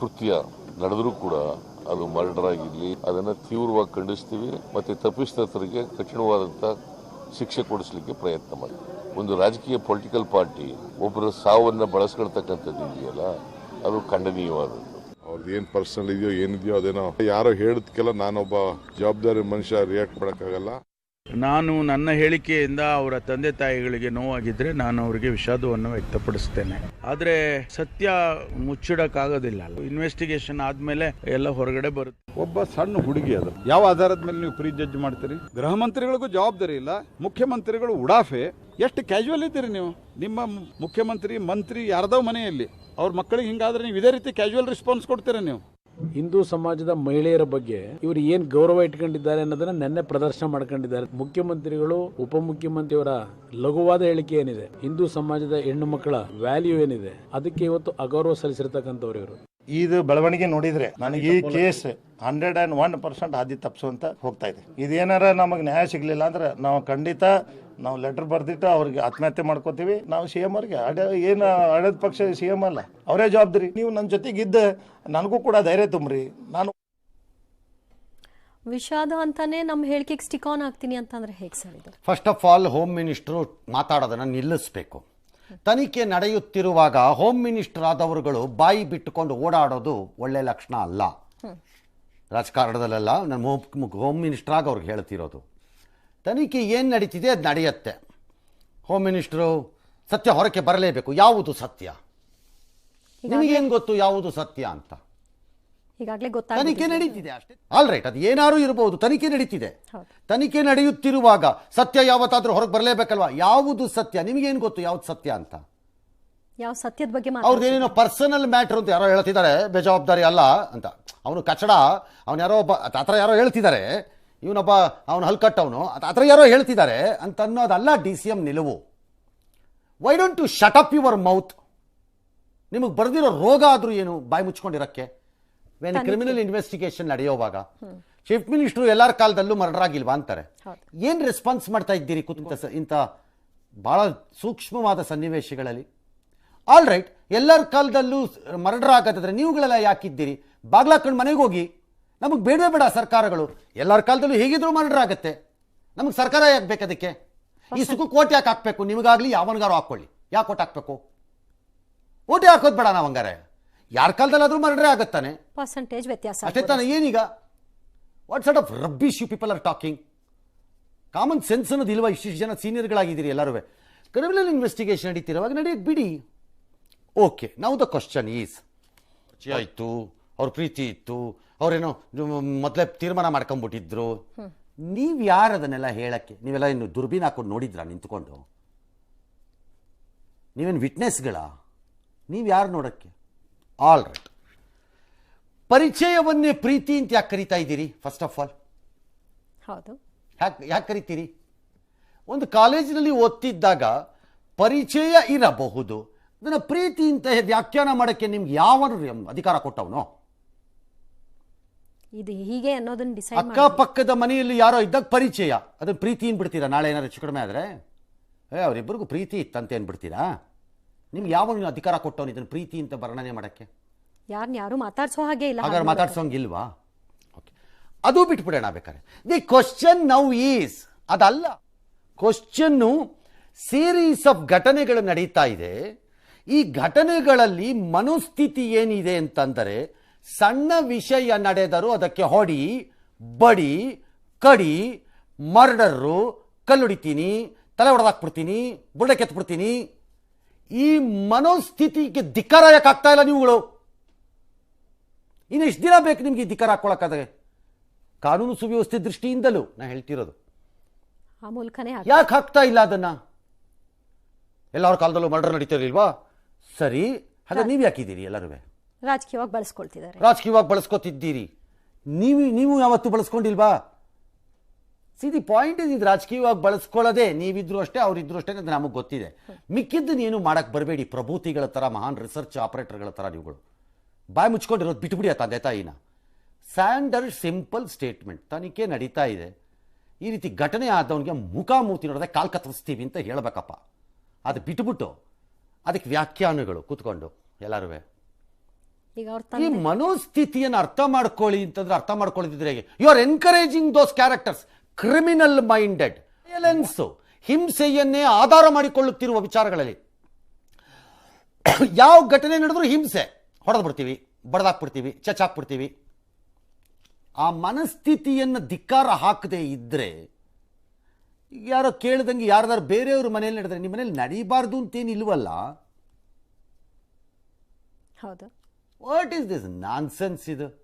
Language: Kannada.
ಕೃತ್ಯ. ನಡೆದರೂ ಕೂಡ ಅದು ಮರ್ಡರ್ ಆಗಿರಲಿ ಅದನ್ನು ತೀವ್ರವಾಗಿ ಖಂಡಿಸ್ತೀವಿ ಮತ್ತೆ ತಪ್ಪಿಸ್ತರಿಗೆ ಕಠಿಣವಾದಂಥ ಶಿಕ್ಷೆ ಕೊಡಿಸಲಿಕ್ಕೆ ಪ್ರಯತ್ನ ಮಾಡಿ. ಒಂದು ರಾಜಕೀಯ ಪೊಲಿಟಿಕಲ್ ಪಾರ್ಟಿ ಒಬ್ಬರ ಸಾವನ್ನು ಬಳಸ್ಕೊಳ್ತಕ್ಕಂಥದ್ದು ಇದೆಯಲ್ಲ, ಅದು ಖಂಡನೀಯವಾದದ್ದು. ಅವ್ರದ್ದು ಏನು ಪರ್ಸನಲ್ ಇದೆಯೋ ಏನಿದೆಯೋ ಅದೇನೋ. ಯಾರೋ ಹೇಳಿದ್ಕೆಲ್ಲ ನಾನೊಬ್ಬ ಜವಾಬ್ದಾರಿ ಮನುಷ್ಯ ರಿಯಾಕ್ಟ್ ಮಾಡೋಕ್ಕಾಗಲ್ಲ. ನಾನು ನನ್ನ ಹೇಳಿಕೆಯಿಂದ ಅವರ ತಂದೆ ತಾಯಿಗಳಿಗೆ ನೋವಾಗಿದ್ರೆ ನಾನು ಅವರಿಗೆ ವಿಷಾದವನ್ನು ವ್ಯಕ್ತಪಡಿಸ್ತೇನೆ. ಆದರೆ ಸತ್ಯ ಮುಚ್ಚಿಡಕ್ಕಾಗೋದಿಲ್ಲ ಇನ್ವೆಸ್ಟಿಗೇಷನ್ ಆದ್ಮೇಲೆ ಎಲ್ಲ ಹೊರಗಡೆ ಬರುತ್ತೆ. ಒಬ್ಬ ಸಣ್ಣ ಹುಡುಗಿ ಅದು. ಯಾವ ಆಧಾರದ ಮೇಲೆ ನೀವು ಪ್ರೀ ಜಡ್ಜ್ ಮಾಡ್ತೀರಿ? ಗೃಹ ಮಂತ್ರಿಗಳಿಗೂ ಜವಾಬ್ದಾರಿ ಇಲ್ಲ. ಮುಖ್ಯಮಂತ್ರಿಗಳು ಉಡಾಫೆ. ಎಷ್ಟು ಕ್ಯಾಶುವಲ್ ಇದ್ದೀರಿ ನೀವು? ನಿಮ್ಮ ಮುಖ್ಯಮಂತ್ರಿ, ಮಂತ್ರಿ ಯಾರದೋ ಮನೆಯಲ್ಲಿ. ಅವ್ರ ಮಕ್ಕಳಿಗೆ ಹಿಂಗಾದ್ರೆ ನೀವು ಇದೇ ರೀತಿ ಕ್ಯಾಶುವಲ್ ರೆಸ್ಪಾನ್ಸ್ ಕೊಡ್ತೀರಾ ನೀವು? ಹಿಂದೂ ಸಮಾಜದ ಮಹಿಳೆಯರ ಬಗ್ಗೆ ಇವರು ಏನ್ ಗೌರವ ಇಟ್ಕೊಂಡಿದ್ದಾರೆ ಅನ್ನೋದನ್ನ ನೆನ್ನೆ ಪ್ರದರ್ಶನ ಮಾಡ್ಕೊಂಡಿದ್ದಾರೆ. ಮುಖ್ಯಮಂತ್ರಿಗಳು, ಉಪಮುಖ್ಯಮಂತ್ರಿಯವರ ಲಘುವಾದ ಹೇಳಿಕೆ ಏನಿದೆ? ಹಿಂದೂ ಸಮಾಜದ ಹೆಣ್ಣು ಮಕ್ಕಳ ವ್ಯಾಲ್ಯೂ ಏನಿದೆ? ಅದಕ್ಕೆ ಇವತ್ತು ಅಗೌರವ ಸಲ್ಲಿಸಿರ್ತಕ್ಕಂಥವ್ರು ಇವರು. ಇದು ಬೆಳವಣಿಗೆ ನೋಡಿದ್ರೆ ನನಗೆ ಈ case hundred and one percent ಹಾದಿ ತಪ್ಪಿಸುವಂತ ಹೋಗ್ತಾ ಇದೆ. ಇದೇನಾರ ನಮಗೆ ನ್ಯಾಯ ಸಿಗಲಿಲ್ಲ ಅಂದ್ರೆ ನಾವು ಖಂಡಿತ ನಾವು ಲೆಟರ್ ಬರ್ದಿಟ್ಟು ಅವ್ರಿಗೆ ಆತ್ಮಹತ್ಯೆ ಮಾಡ್ಕೋತೀವಿ. ನಾವು ಸಿ ಎಂ ಅವ್ರಿಗೆ ಅಡ ಏನು ಅಡದ ಪಕ್ಷ ಸಿ ಎಂ ಅಲ್ಲ ಅವರೇ ಜವಾಬ್ದಾರಿ. ನೀವು ನನ್ನ ಜೊತೆಗಿದ್ದ ನನಗೂ ಕೂಡ ಧೈರ್ಯ ತುಂಬ್ರಿ. ನಾನು ವಿಷಾದ ಅಂತಾನೆ ನಮ್ಮ ಹೇಳಿಕೆಗೆ ಸ್ಟಿಕ್ ಆನ್ ಆಗ್ತೀನಿ ಅಂತಂದ್ರೆ ಹೇಗೆ ಸರ್ ಇದು? First of all home minister ಮಾತಾಡೋದನ್ನು ನಿಲ್ಲಿಸಬೇಕು. ತನಿಖೆ ನಡೆಯುತ್ತಿರುವಾಗ ಹೋಮ್ ಮಿನಿಸ್ಟರ್ ಆದವರುಗಳು ಬಾಯಿ ಬಿಟ್ಟುಕೊಂಡು ಓಡಾಡೋದು ಒಳ್ಳೆ ಲಕ್ಷಣ ಅಲ್ಲ. ರಾಜಕಾರಣದಲ್ಲೆಲ್ಲ ನಾನು ಹೋಮ್ ಮಿನಿಸ್ಟರ್ ಆಗಿ ಅವ್ರಿಗೆ ಹೇಳ್ತಿರೋದು. ತನಿಖೆ ಏನು ನಡೀತಿದೆ ಅದು ನಡೆಯುತ್ತೆ. ಹೋಮ್ ಮಿನಿಸ್ಟ್ರು ಸತ್ಯ ಹೊರಕ್ಕೆ ಬರಲೇಬೇಕು. ಯಾವುದು ಸತ್ಯ? ನಿಮಗೇನು ಗೊತ್ತು ಯಾವುದು ಸತ್ಯ ಅಂತ? ಈಗಾಗಲೇ ತನಿಖೆ ನಡೀತಿದೆ ಅಷ್ಟೇ. ಆಲ್ ರೈಟ್ ಅದು ಏನಾರು ಇರಬಹುದು ತನಿಖೆ ನಡೀತಿದೆ. ತನಿಖೆ ನಡೆಯುತ್ತಿರುವಾಗ ಸತ್ಯ ಯಾವತ್ತಾದ್ರೂ ಹೊರಗೆ ಬರಲೇಬೇಕಲ್ವಾ? ಯಾವುದು ಸತ್ಯ? ನಿಮಗೇನು ಗೊತ್ತು ಯಾವ್ದು ಸತ್ಯ ಅಂತ? ಯಾವ ಸತ್ಯದ ಬಗ್ಗೆ ಅವ್ರದ್ದು ಏನೇನೋ ಪರ್ಸನಲ್ ಮ್ಯಾಟ್ರ್ ಅಂತ ಯಾರೋ ಹೇಳ್ತಿದ್ದಾರೆ ಬೇಜವಾಬ್ದಾರಿ ಅಲ್ಲ ಅಂತ. ಅವನು ಕಚಡ ಅವನು ಯಾರೋ ಒಬ್ಬ ಆ ಥರ ಯಾರೋ ಹೇಳ್ತಿದ್ದಾರೆ ಇವನೊಬ್ಬ ಅವನು ಹಲ್ಕಟ್ಟವನು ಆ ಥರ ಯಾರೋ ಹೇಳ್ತಿದ್ದಾರೆ ಅಂತ ಅನ್ನೋದಲ್ಲ ಡಿ ಸಿ ಎಂ ನಿಲುವು. Why don't to shut up your mouth ನಿಮಗೆ ಬರೆದಿರೋ ರೋಗ ಆದರೂ ಏನು ಬಾಯಿ ಮುಚ್ಕೊಂಡಿರಕ್ಕೆ? ವೆನ್ ಕ್ರಿಮಿನಲ್ ಇನ್ವೆಸ್ಟಿಗೇಷನ್ ನಡೆಯುವಾಗ ಚೀಫ್ ಮಿನಿಸ್ಟರ್ ಎಲ್ಲರ ಕಾಲದಲ್ಲೂ ಮರ್ಡರ್ ಆಗಿಲ್ವಾ ಅಂತಾರೆ ಏನ್ ರೆಸ್ಪಾನ್ಸ್ ಮಾಡ್ತಾ ಇದ್ದೀರಿ ಕುಂತ ಇಂತ ಇಂಥ ಬಹಳ ಸೂಕ್ಷ್ಮವಾದ ಸನ್ನಿವೇಶಗಳಲ್ಲಿ? ಆಲ್ ರೈಟ್ ಎಲ್ಲರ ಕಾಲದಲ್ಲೂ ಮರ್ಡರ್ ಆಗತ್ತಿದ್ರೆ ನೀವುಗಳೆಲ್ಲ ಯಾಕಿದ್ದೀರಿ? ಬಾಗ್ಲಾಕೊಂಡು ಮನೆಗೆ ಹೋಗಿ. ನಮಗೆ ಬೇಡವೇ ಬೇಡ ಸರ್ಕಾರಗಳು. ಎಲ್ಲರ ಕಾಲದಲ್ಲೂ ಹೇಗಿದ್ರು ಮರ್ಡರ್ ಆಗುತ್ತೆ. ನಮಗೆ ಸರ್ಕಾರ ಯಾಕೆ ಬೇಕು ಅದಕ್ಕೆ? ಈ ಸುಖ ಕೋಟ್ ಯಾಕೆ ಹಾಕ್ಬೇಕು? ನಿಮಗಾಗ್ಲಿ ಯಾವನ್ಗಾರು ಹಾಕ್ಕೊಳ್ಳಿ. ಯಾಕೆ ಕೋಟ್ ಹಾಕ್ಬೇಕು? ಓಟಿ ಹಾಕೋದ್ ಬೇಡ ನಾವು ಹಂಗಾರೆ. ಯಾರ ಕಾಲದಲ್ಲಾದ್ರೂ ಮರ್ಡರ್ ಆಗುತ್ತಾನೆ. ಪರ್ಸೆಂಟೇಜ್ ವ್ಯತ್ಯಾಸ ಅಷ್ಟೇ ತಾನೆ ಏನೀಗ? What sort of rubbish you people are talking common sense ಅನ್ನೋದು ಇಲ್ವಾ? ಇಷ್ಟಿಷ್ಟು ಜನ ಸೀನಿಯರ್ಗಳಾಗಿದ್ದೀರಿ ಎಲ್ಲರೂ ಕ್ರಿಮಿನಲ್ ಇನ್ವೆಸ್ಟಿಗೇಷನ್ ನಡೀತಿರುವಾಗ ನಡೆಯಕ್ಕೆ ಬಿಡಿ. ಓಕೆ ನಾವು ದ ಕ್ವಶನ್ ಈಸ್ ಆಯಿತು ಅವ್ರ ಪ್ರೀತಿ ಇತ್ತು ಅವರೇನೋ ಮೊದಲೇ ತೀರ್ಮಾನ ಮಾಡ್ಕೊಂಬಿಟ್ಟಿದ್ರು. ನೀವು ಯಾರು ಅದನ್ನೆಲ್ಲ ಹೇಳಕ್ಕೆ? ನೀವೆಲ್ಲ ಇನ್ನು ದುರ್ಬೀನ್ ಹಾಕೊಂಡು ನೋಡಿದ್ರಾ ನಿಂತ್ಕೊಂಡು? ನೀವೇನು ವಿಟ್ನೆಸ್ಗಳ ನೀವು ಯಾರು ನೋಡೋಕ್ಕೆ? ಆಲ್ ರೈಟ್ ಪರಿಚಯವನ್ನೇ ಪ್ರೀತಿ ಅಂತ ಯಾಕೆ ಕರಿತಾ ಇದ್ದೀರಿ ಫಸ್ಟ್ ಆಫ್ ಆಲ್ ಹೌದು. ಯಾಕೆ ಯಾಕೆ ಕರಿತೀರಿ? ಒಂದು ಕಾಲೇಜಿನಲ್ಲಿ ಓದ್ತಿದ್ದಾಗ ಪರಿಚಯ ಇರಬಹುದು ಅದನ್ನು ಪ್ರೀತಿ ಅಂತ ವ್ಯಾಖ್ಯಾನ ಮಾಡೋಕ್ಕೆ ನಿಮ್ಗೆ ಯಾವ ಅಧಿಕಾರ ಕೊಟ್ಟವನು? ಇದು ಹೀಗೆ ಅನ್ನೋದನ್ನ ಡಿಸೈಡ್ ಅಕ್ಕಪಕ್ಕದ ಮನೆಯಲ್ಲಿ ಯಾರೋ ಇದ್ದಾಗ ಪರಿಚಯ ಅದನ್ನ ಪ್ರೀತಿ ಬಿಡ್ತೀರಾ ನಾಳೆ ಏನಾದ್ರು ಹೆಚ್ಚು ಕಡಿಮೆ ಆದರೆ? ಏ ಅವರಿಬ್ಬರಿಗೂ ಪ್ರೀತಿ ಇತ್ತಂತ ಅನ್ಬಿಡ್ತೀರಾ ನಿಮ್ಗೆ ಯಾವ ಅಧಿಕಾರ ಕೊಟ್ಟವನು ಇದನ್ನು ಪ್ರೀತಿ ಅಂತ ವರ್ಣನೆ ಮಾಡೋಕ್ಕೆ? ಯಾರನ್ನ ಯಾರು ಮಾತಾಡ್ಸೋ ಹಾಗೆ ಇಲ್ಲ ಹಾಗಾದ್ರೆ. ಮಾತಾಡ್ಸೋಂಗಿಲ್ವಾ ಓಕೆ ಅದು ಬಿಟ್ಬಿಡೋಣ ಬೇಕಾದ್ರೆ. ದಿ ಕ್ವಶನ್ ನೌ ಈಸ್ ಅದಲ್ಲ. ಕ್ವಶನ್ನು ಸೀರೀಸ್ ಆಫ್ ಘಟನೆಗಳು ನಡೀತಾ ಇದೆ. ಈ ಘಟನೆಗಳಲ್ಲಿ ಮನೋಸ್ಥಿತಿ ಏನಿದೆ ಅಂತಂದರೆ ಸಣ್ಣ ವಿಷಯ ನಡೆದರೂ ಅದಕ್ಕೆ ಹೊಡಿ ಬಡಿ ಕಡಿ ಮರ್ಡರು ಕಲ್ಲುಡಿತೀನಿ ತಲೆ ಹೊಡೆದಾಕ್ಬಿಡ್ತೀನಿ ಬುಡ ಕೆತ್ಬಿಡ್ತೀನಿ ಈ ಮನೋಸ್ಥಿತಿಗೆ ಧಿಕ್ಕಾರ ಯಾಕಾಗ್ತಾ ಇಲ್ಲ ನೀವುಗಳು? ಇನ್ನು ಎಷ್ಟು ದಿನ ಬೇಕು ನಿಮ್ಗೆ ಈ ಧಿಕ್ಕಾರ ಹಾಕ್ಕೊಳಕ್ಕಾದ್ರೆ? ಕಾನೂನು ಸುವ್ಯವಸ್ಥೆ ದೃಷ್ಟಿಯಿಂದಲೂ ನಾ ಹೇಳ್ತಿರೋದು. ಆ ಮೂಲಕನೇ ಆಗ್- ಯಾಕೆ ಹಾಕ್ತಾ ಇಲ್ಲ ಅದನ್ನ? ಎಲ್ಲರ ಕಾಲದಲ್ಲೂ ಮರ್ಡರ್ ನಡೀತಿರಲಿಲ್ವಾ? ಸರಿ ಹಾಗಾದ್ರೆ ನೀವು ಯಾಕಿದ್ದೀರಿ ಎಲ್ಲರೂ ರಾಜಕೀಯವಾಗಿ ಬಳಸ್ಕೊಳ್ತಿದ್ದಾರೆ. ರಾಜಕೀಯವಾಗಿ ಬಳಸ್ಕೊತಿದ್ದೀರಿ. ನೀವು ನೀವು ಯಾವತ್ತು ಬಳಸ್ಕೊಂಡಿಲ್ವಾ? ಸಿ ದಿ ಪಾಯಿಂಟ್ ಇದು ರಾಜಕೀಯವಾಗಿ ಬಳಸ್ಕೊಳ್ಳೋದೇ ನೀವಿದ್ರು ಅಷ್ಟೇ ಅವರಿದ್ರು ಅಷ್ಟೇ ಅಂತ ನಮಗೆ ಗೊತ್ತಿದೆ. ಮಿಕ್ಕಿದ್ದು ನೀನು ಮಾಡಕ್ಕೆ ಬರಬೇಡಿ ಪ್ರಭೂತಿಗಳ ಥರ ಮಹಾನ್ ರಿಸರ್ಚ್ ಆಪರೇಟರ್ಗಳ ಥರ ನೀವುಗಳು. ಬಾಯಿ ಮುಚ್ಕೊಂಡಿರೋದು ಬಿಟ್ಬಿಡಿ ಆ ತಂದೆ ತಾಯಿನ. ಸ್ಯಾಂಡರ್ಡ್ ಸಿಂಪಲ್ ಸ್ಟೇಟ್ಮೆಂಟ್ ತನಿಖೆ ನಡೀತಾ ಇದೆ. ಈ ರೀತಿ ಘಟನೆ ಆದವನಿಗೆ ಮುಖಾಮೂತಿ ನೋಡದೆ ಕಾಲ್ ಕತ್ತರಿಸ್ತೀವಿ ಅಂತ ಹೇಳಬೇಕಪ್ಪ. ಅದು ಬಿಟ್ಬಿಟ್ಟು ಅದಕ್ಕೆ ವ್ಯಾಖ್ಯಾನಗಳು ಕೂತ್ಕೊಂಡು ಎಲ್ಲರೂ ಈಗ ಅವ್ರ ಈ ಮನೋಸ್ಥಿತಿಯನ್ನು ಅರ್ಥ ಮಾಡ್ಕೊಳ್ಳಿ ಅಂತಂದ್ರೆ ಅರ್ಥ ಮಾಡ್ಕೊಳ್ಳಿದ್ರೆ you are encouraging those characters criminal minded violence ಹಿಂಸೆಯನ್ನೇ ಆಧಾರ ಮಾಡಿಕೊಳ್ಳುತ್ತಿರುವ ವಿಚಾರಗಳಲ್ಲಿ. ಯಾವ ಘಟನೆ ನಡೆದರೂ ಹಿಂಸೆ. ಹೊಡೆದು ಬಿಡ್ತೀವಿ ಬಡ್ದಾಕ್ಬಿಡ್ತೀವಿ ಚಚಾಕ್ಬಿಡ್ತೀವಿ ಆ ಮನಸ್ಥಿತಿಯನ್ನು ಧಿಕ್ಕಾರ ಹಾಕದೆ ಇದ್ದರೆ ಈಗ ಯಾರೋ ಕೇಳ್ದಂಗೆ ಯಾರ್ದಾರು ಬೇರೆಯವ್ರ ಮನೇಲಿ ನಡೆದ್ರೆ ನಿಮ್ಮ ಮನೇಲಿ ನಡೀಬಾರ್ದು ಅಂತೇನು ಇಲ್ವಲ್ಲ? ಹೌದು. ವಾಟ್ ಈಸ್ ದಿಸ್ ನಾನ್ಸೆನ್ಸ್ ಇದು?